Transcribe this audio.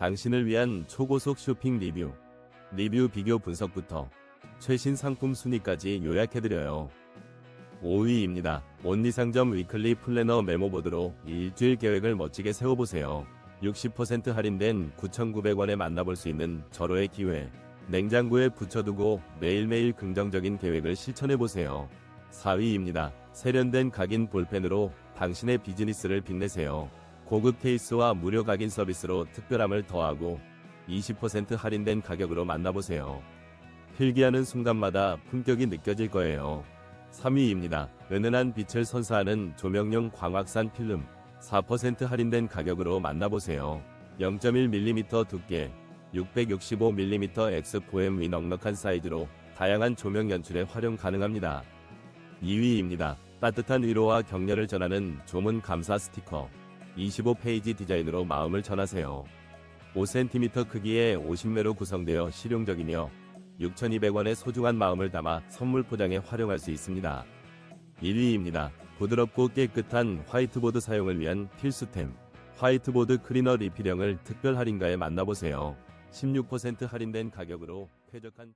당신을 위한 초고속 쇼핑 리뷰. 리뷰 비교 분석부터 최신 상품 순위까지 요약해드려요. 5위입니다. 온리상점 위클리 플래너 메모보드로 일주일 계획을 멋지게 세워보세요. 60% 할인된 9,900원에 만나볼 수 있는 절호의 기회. 냉장고에 붙여두고 매일매일 긍정적인 계획을 실천해보세요. 4위입니다. 세련된 각인 볼펜으로 당신의 비즈니스를 빛내세요. 고급 케이스와 무료 각인 서비스로 특별함을 더하고 20% 할인된 가격으로 만나보세요. 필기하는 순간마다 품격이 느껴질 거예요. 3위입니다. 은은한 빛을 선사하는 조명용 광학산 필름 4% 할인된 가격으로 만나보세요. 0.1mm 두께 665mm X4M 위 넉넉한 사이즈로 다양한 조명 연출에 활용 가능합니다. 2위입니다. 따뜻한 위로와 격려를 전하는 조문 감사 스티커 25페이지 디자인으로 마음을 전하세요. 5cm 크기의 50매로 구성되어 실용적이며 6,200원의 소중한 마음을 담아 선물 포장에 활용할 수 있습니다. 1위입니다. 부드럽고 깨끗한 화이트보드 사용을 위한 필수템. 화이트보드 클리너 리필형을 특별 할인가에 만나보세요. 16% 할인된 가격으로 쾌적한